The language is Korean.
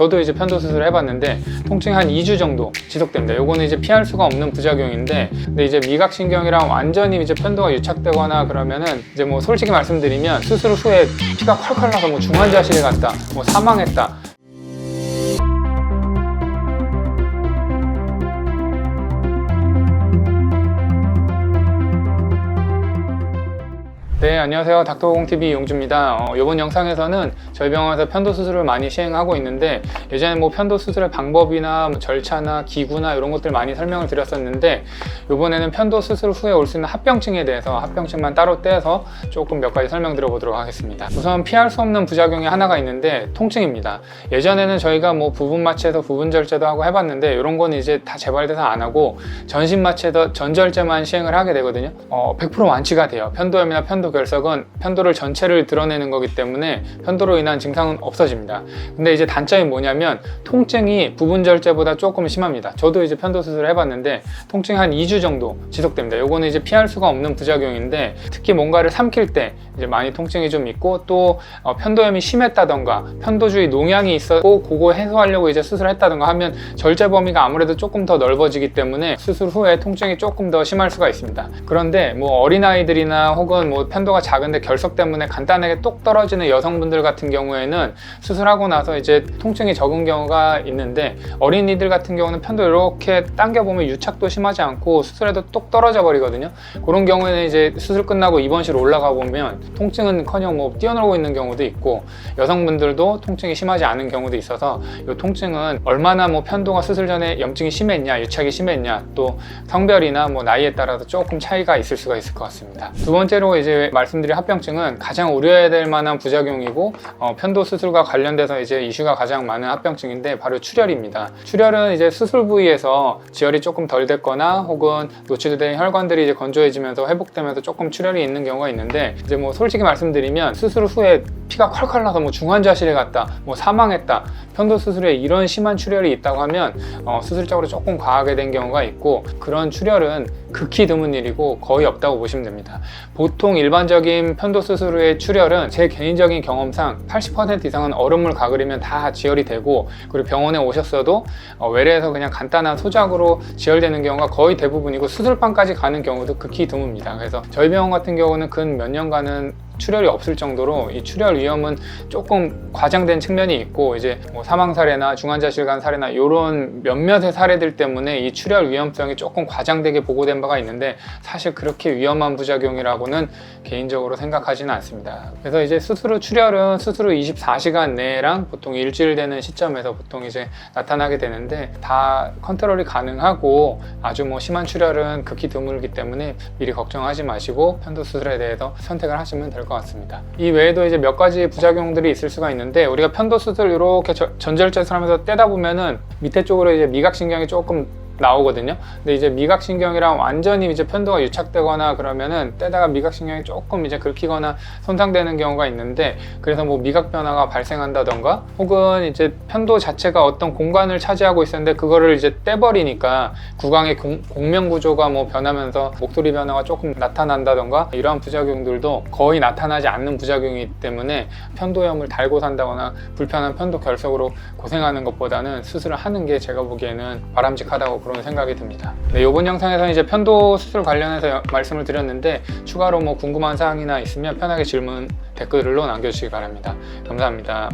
저도 이제 편도 수술을 해봤는데 통증이 한 2주 정도 지속됩니다. 요거는 이제 피할 수가 없는 부작용인데 근데 이제 미각신경이랑 완전히 이제 편도가 유착되거나 그러면은 이제 뭐 솔직히 말씀드리면 수술 후에 피가 콸콸 나서 뭐 중환자실에 갔다 뭐 사망했다 네, 안녕하세요. 닥터공TV 용주입니다. 어, 이번 영상에서는 저희 병원에서 편도 수술을 많이 시행하고 있는데 예전에 뭐 편도 수술의 방법이나 뭐 절차나 기구나 이런 것들 많이 설명을 드렸었는데 이번에는 편도 수술 후에 올 수 있는 합병증에 대해서 합병증만 따로 떼서 조금 몇 가지 설명 드려보도록 하겠습니다. 우선 피할 수 없는 부작용이 하나가 있는데 통증입니다. 예전에는 저희가 뭐 부분 마취에서 부분 절제도 하고 해봤는데 이런 거는 이제 다 재발돼서 안 하고 전신 마취에서 전절제만 시행을 하게 되거든요. 어, 100% 완치가 돼요. 편도염이나 편도 결석은 편도를 전체를 드러내는 거기 때문에 편도로 인한 증상은 없어집니다. 근데 이제 단점이 뭐냐면 통증이 부분 절제보다 조금 심합니다. 저도 이제 편도 수술을 해봤는데 통증이 한 2주 정도 지속됩니다. 요거는 이제 피할 수가 없는 부작용인데 특히 뭔가를 삼킬 때 이제 많이 통증이 좀 있고 또 어, 편도염이 심했다던가 편도 주위 농양이 있었고 그거 해소하려고 이제 수술했다던가 하면 절제 범위가 아무래도 조금 더 넓어지기 때문에 수술 후에 통증이 조금 더 심할 수가 있습니다. 그런데 뭐 어린아이들이나 혹은 뭐 편 도가 작은데 결석 때문에 간단하게 똑 떨어지는 여성분들 같은 경우에는 수술하고 나서 이제 통증이 적은 경우가 있는데 어린이들 같은 경우는 편도 이렇게 당겨보면 유착도 심하지 않고 수술해도 똑 떨어져 버리거든요. 그런 경우에는 이제 수술 끝나고 입원실 올라가 보면 통증은 커녕 뭐 뛰어놀고 있는 경우도 있고 여성분들도 통증이 심하지 않은 경우도 있어서 이 통증은 얼마나 뭐 편도가 수술 전에 염증이 심했냐, 유착이 심했냐, 또 성별이나 뭐 나이에 따라서 조금 차이가 있을 수가 있을 것 같습니다. 두 번째로 이제 말씀드린 합병증은 가장 우려해야 될 만한 부작용이고 어, 편도 수술과 관련돼서 이제 이슈가 가장 많은 합병증인데 바로 출혈입니다. 출혈은 이제 수술 부위에서 지혈이 조금 덜 됐거나 혹은 노출된 혈관들이 이제 건조해지면서 회복되면서 조금 출혈이 있는 경우가 있는데 이제 뭐 솔직히 말씀드리면 수술 후에 피가 콸콸 나서 뭐 중환자실에 갔다, 뭐 사망했다, 편도 수술에 이런 심한 출혈이 있다고 하면 어, 수술적으로 조금 과하게 된 경우가 있고 그런 출혈은 극히 드문 일이고 거의 없다고 보시면 됩니다. 보통 일반 적인 편도 수술 후의 출혈은 제 개인적인 경험상 80% 이상은 얼음물 가그리면 다 지혈이 되고 그리고 병원에 오셨어도 어, 외래에서 그냥 간단한 소작으로 지혈되는 경우가 거의 대부분이고 수술방까지 가는 경우도 극히 드뭅니다. 그래서 저희 병원 같은 경우는 근 몇 년간은 출혈이 없을 정도로 이 출혈 위험은 조금 과장된 측면이 있고 이제 뭐 사망 사례나 중환자실 간 사례나 이런 몇몇의 사례들 때문에 이 출혈 위험성이 조금 과장되게 보고된 바가 있는데 사실 그렇게 위험한 부작용이라고는 개인적으로 생각하지는 않습니다. 그래서 이제 수술 후 출혈은 수술 후 24시간 내랑 보통 일주일 되는 시점에서 보통 이제 나타나게 되는데 다 컨트롤이 가능하고 아주 뭐 심한 출혈은 극히 드물기 때문에 미리 걱정하지 마시고 편도 수술에 대해서 선택을 하시면 될 것 같습니다. 이 외에도 이제 몇 가지 부작용들이 있을 수가 있는데 우리가 편도 수술 이렇게 전절제술 하면서 떼다 보면은 밑에 쪽으로 이제 미각신경이 조금 나오거든요. 근데 이제 미각신경이랑 완전히 이제 편도가 유착되거나 그러면은 떼다가 미각신경이 조금 이제 긁히거나 손상되는 경우가 있는데 그래서 뭐 미각 변화가 발생한다던가 혹은 이제 편도 자체가 어떤 공간을 차지하고 있었는데 그거를 이제 떼버리니까 구강의 공, 공명 구조가 뭐 변하면서 목소리 변화가 조금 나타난다던가 이러한 부작용들도 거의 나타나지 않는 부작용이기 때문에 편도염을 달고 산다거나 불편한 편도 결석으로 고생하는 것보다는 수술을 하는 게 제가 보기에는 바람직하다고 그런 생각이 듭니다. 네, 이번 영상에서는 이제 편도 수술 관련해서 말씀을 드렸는데 추가로 뭐 궁금한 사항이나 있으면 편하게 질문 댓글로 남겨주시기 바랍니다. 감사합니다.